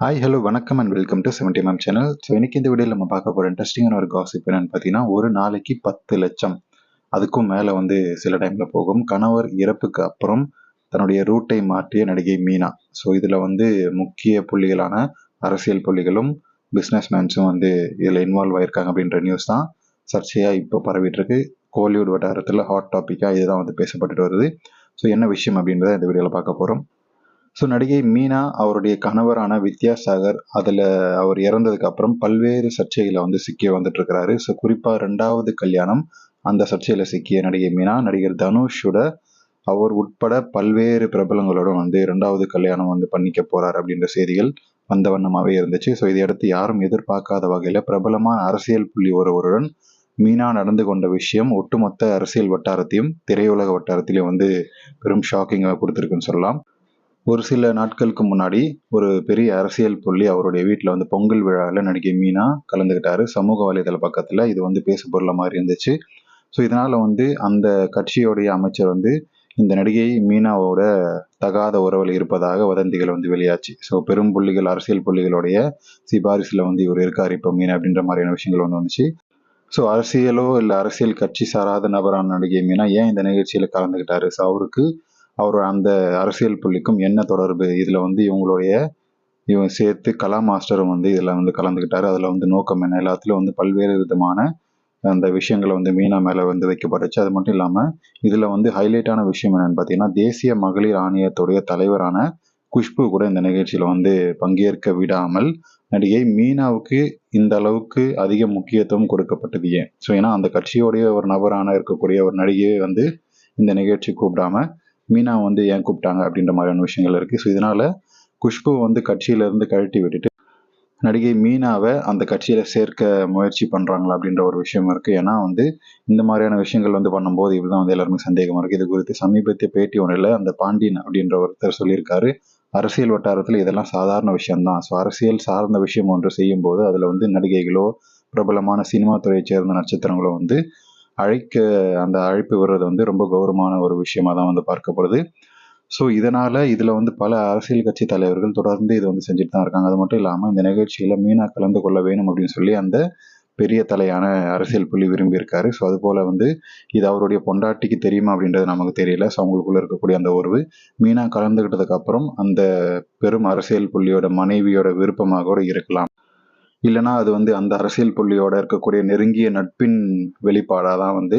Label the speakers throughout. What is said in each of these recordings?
Speaker 1: Hi hello வணக்கம் and welcome to seventy ma'am channel so இன்னைக்கு இந்த வீடியோவில் நம்ம பார்க்க போகிற இன்ட்ரெஸ்டிங்கான ஒரு காசிப் என்னன்னு பார்த்தீங்கன்னா ஒரு நாளைக்கு பத்து லட்சம். அதுக்கும் மேலே வந்து சில டைமில் போகும். கணவர் இறப்புக்கு அப்புறம் தன்னுடைய ரூட்டை மாற்றிய நடிகை மீனா. ஸோ இதில் வந்து முக்கிய புள்ளிகளான அரசியல் புள்ளிகளும் பிஸ்னஸ் மேன்ஸும் வந்து இதில் இன்வால்வ் ஆயிருக்காங்க அப்படின்ற நியூஸ் தான் சர்ச்சையாக இப்போ பரவிட்டு இருக்கு கோலிவுட் வட்டாரத்தில் ஹாட் டாப்பிக்காக இதுதான் வந்து பேசப்பட்டுட்டு வருது. ஸோ என்ன விஷயம் அப்படின்றத இந்த வீடியோவில் பார்க்க போகிறோம் ஸோ நடிகை மீனா அவருடைய கணவரான வித்யாசாகர் அதில் அவர் இறந்ததுக்கு அப்புறம் பல்வேறு சர்ச்சைகளை வந்து சிக்கி வந்துட்டு இருக்கிறாரு ஸோ குறிப்பாக ரெண்டாவது கல்யாணம் அந்த சர்ச்சையில் சிக்கிய நடிகை மீனா நடிகர் தனுஷோட அவர் உட்பட பல்வேறு பிரபலங்களோட வந்து ரெண்டாவது கல்யாணம் வந்து பண்ணிக்க போறார் அப்படின்ற செய்திகள் வந்த வண்ணமாகவே இருந்துச்சு. ஸோ இதையடுத்து யாரும் எதிர்பார்க்காத வகையில் பிரபலமான அரசியல் புள்ளி ஒருவருடன் மீனா நடந்து கொண்ட விஷயம் ஒட்டுமொத்த அரசியல் வட்டாரத்தையும் திரையுலக வட்டாரத்திலையும் வந்து பெரும் ஷாக்கிங்காக கொடுத்துருக்குன்னு சொல்லலாம். ஒரு சில நாட்களுக்கு முன்னாடி ஒரு பெரிய அரசியல் புள்ளி அவருடைய வீட்டில் வந்து பொங்கல் விழாவில் நடிகை மீனா கலந்துக்கிட்டாரு சமூக வலைதள பக்கத்தில் இது வந்து பேசு பொருள மாதிரி இருந்துச்சு. ஸோ இதனால் வந்து அந்த கட்சியோடைய அமைச்சர் வந்து இந்த நடிகை மீனாவோட தகாத உறவில் இருப்பதாக வதந்திகள் வந்து வெளியாச்சு. ஸோ பெரும் புள்ளிகள் அரசியல் புள்ளிகளுடைய சிபாரிசில் வந்து இவர் இருக்கார் இப்போ மீனா அப்படின்ற மாதிரியான விஷயங்கள் வந்து வந்துச்சு. ஸோ அரசியலோ இல்லை அரசியல் கட்சி சாராத நபரான நடிகை மீனா ஏன் இந்த நிகழ்ச்சியில் கலந்துக்கிட்டாரு ஸோ அவருக்கு அவர் அந்த அரசியல் புள்ளிக்கும் என்ன தொடர்பு? இதில் வந்து இவங்களுடைய இவங்க சேர்த்து கலா மாஸ்டரும் வந்து இதில் வந்து கலந்துக்கிட்டார். அதில் வந்து நோக்கம் என்ன? எல்லாத்துலேயும் வந்து பல்வேறு விதமான அந்த விஷயங்களை வந்து மீனா மேலே வந்து வைக்கப்பட்டுச்சு. அது மட்டும் இல்லாமல் இதில் வந்து ஹைலைட்டான விஷயம் என்னென்னு பார்த்தீங்கன்னா தேசிய மகளிர் ஆணையத்துடைய தலைவரான குஷ்பு கூட இந்த நிகழ்ச்சியில் வந்து பங்கேற்க விடாமல் நடிகை மீனாவுக்கு இந்த அளவுக்கு அதிக முக்கியத்துவம் கொடுக்கப்பட்டது ஏன்? ஸோ ஏன்னா அந்த கட்சியோடைய ஒரு நபரான இருக்கக்கூடிய ஒரு நடிகையை வந்து இந்த நிகழ்ச்சி கூப்பிடாம மீனா வந்து ஏன் கூப்பிட்டாங்க அப்படின்ற மாதிரியான விஷயங்கள் இருக்குது ஸோ இதனால் குஷ்பு வந்து கட்சியிலேருந்து கழட்டி விட்டுட்டு நடிகை மீனாவை அந்த கட்சியில் சேர்க்க முயற்சி பண்ணுறாங்களா அப்படின்ற ஒரு விஷயம் இருக்குது ஏன்னா வந்து இந்த மாதிரியான விஷயங்கள் வந்து பண்ணும்போது இதுதான் வந்து எல்லாருமே சந்தேகமாக இருக்குது இது குறித்து சமீபத்திய பேட்டி ஒன்றில் அந்த பாண்டியன் அப்படின்ற ஒருத்தர் சொல்லியிருக்காரு. அரசியல் வட்டாரத்தில் இதெல்லாம் சாதாரண விஷயம்தான். ஸோ அரசியல் சார்ந்த விஷயம் ஒன்று செய்யும்போது அதில் வந்து நடிகைகளோ பிரபலமான சினிமா துறையை சேர்ந்த நட்சத்திரங்களோ வந்து அழைக்க அந்த அழைப்பு வர்றது வந்து ரொம்ப கௌரவமான ஒரு விஷயமா தான் வந்து பார்க்கப்படுது ஸோ இதனால் இதில் வந்து பல அரசியல் கட்சி தலைவர்கள் தொடர்ந்து இது வந்து செஞ்சுட்டு தான் இருக்காங்க. அது மட்டும் இல்லாமல் இந்த நிகழ்ச்சியில் மீனா கலந்து கொள்ள வேணும் அப்படின்னு சொல்லி அந்த பெரிய தலையான அரசியல் புள்ளி விரும்பியிருக்காரு. ஸோ அது போல் வந்து இது அவருடைய பொண்டாட்டிக்கு தெரியுமா அப்படின்றது நமக்கு தெரியல. ஸோ அவங்களுக்குள்ள இருக்கக்கூடிய அந்த உறவு மீனா கலந்துக்கிட்டதுக்கப்புறம் அந்த பெரும் அரசியல் புள்ளியோட மனைவியோட விருப்பமாக கூட இருக்கலாம். இல்லைனா அது வந்து அந்த அரசியல் புள்ளியோட இருக்கக்கூடிய நெருங்கிய நட்பின் வெளிப்பாடாக தான் வந்து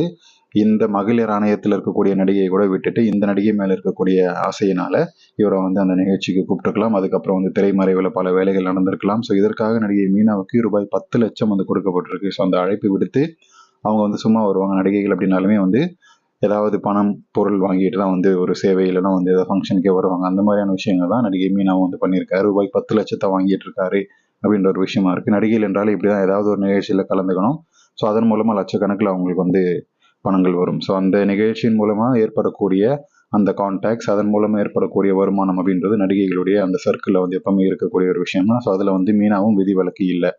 Speaker 1: இந்த மகளிர் ஆணையத்தில் இருக்கக்கூடிய நடிகையை கூட விட்டுட்டு இந்த நடிகை மேலே இருக்கக்கூடிய ஆசையினால இவரை வந்து அந்த நிகழ்ச்சிக்கு கூப்பிட்டுருக்கலாம். அதுக்கப்புறம் வந்து திரைமறைவில் பல வேலைகள் நடந்திருக்கலாம். ஸோ இதற்காக நடிகை மீனாவுக்கு ரூபாய் பத்து லட்சம் வந்து கொடுக்கப்பட்டிருக்கு. ஸோ அந்த அழைப்பு விடுத்து அவங்க வந்து சும்மா வருவாங்க. நடிகைகள் அப்படின்னாலுமே வந்து ஏதாவது பணம் பொருள் வாங்கிட்டு தான் வந்து ஒரு சேவை இல்லைன்னா வந்து ஏதாவது ஃபங்க்ஷனுக்கே வருவாங்க. அந்த மாதிரியான விஷயங்கள் தான் நடிகை மீனாவும் வந்து பண்ணியிருக்காரு. ரூபாய் பத்து லட்சத்தை வாங்கிட்டு இருக்காரு. அப்படின்ற ஒரு விஷயமா இருக்குது நடிகைகள் என்றால் இப்படி தான் ஏதாவது ஒரு நிகழ்ச்சியில் கலந்துக்கணும். ஸோ அதன் மூலமாக லட்சக்கணக்கில் அவங்களுக்கு வந்து பணங்கள் வரும். ஸோ அந்த நிகழ்ச்சியின் மூலமாக ஏற்படக்கூடிய அந்த கான்டாக்ட்ஸ் அதன் மூலமாக ஏற்படக்கூடிய வருமானம் அப்படின்றது நடிகைகளுடைய அந்த சர்க்கிளில் வந்து எப்பவுமே இருக்கக்கூடிய ஒரு விஷயம் தான் ஸோ அதில் வந்து மீனாவும் விதி வழக்கு இல்லை.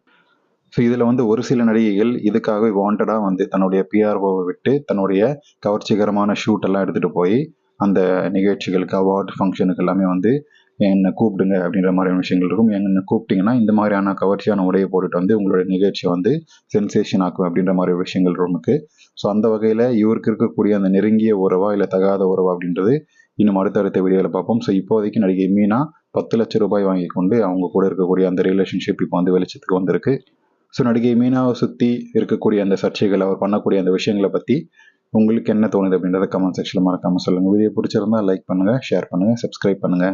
Speaker 1: ஸோ இதில் வந்து ஒரு சில நடிகைகள் இதுக்காக வாண்டடாக வந்து தன்னுடைய பிஆர்ஓவை விட்டு தன்னுடைய கவர்ச்சிகரமான ஷூட் எல்லாம் எடுத்துகிட்டு போய் அந்த நிகழ்ச்சிகளுக்கு அவார்டு ஃபங்க்ஷனுக்கு எல்லாமே வந்து என்னை கூப்பிடுங்க அப்படின்ற மாதிரியான விஷயங்கள் இருக்கும். என்னை கூப்பிட்டிங்கன்னா இந்த மாதிரியான கவர்ச்சியான உடையை போட்டுட்டு வந்து உங்களுடைய நிகழ்ச்சியை வந்து சென்சேஷன் ஆக்கும் அப்படின்ற மாதிரி விஷயங்கள் இருக்கு ஸோ அந்த வகையில் இவருக்கு இருக்கக்கூடிய அந்த நெருங்கிய உறவா இல்லை தகாத உறவா அப்படின்றது இன்னும் அடுத்தடுத்த வீடியோவில் பார்ப்போம். ஸோ இப்போதைக்கு நடிகை மீனா பத்து லட்சம் ரூபாய் வாங்கி கொண்டு அவங்க கூட இருக்கக்கூடிய அந்த ரிலேஷன்ஷிப் இப்போ வந்து வெளிச்சத்துக்கு வந்திருக்கு. ஸோ நடிகை மீனாவை சுற்றி இருக்கக்கூடிய அந்த சர்ச்சைகள் அவர் பண்ணக்கூடிய அந்த விஷயங்களை பற்றி உங்களுக்கு என்ன தோணுது அப்படின்றத கமெண்ட் செக்ஷனில் மறக்காமல் சொல்லுங்கள் வீடியோ பிடிச்சிருந்தா லைக் பண்ணுங்கள் ஷேர் பண்ணுங்கள் சப்ஸ்கிரைப் பண்ணுங்கள்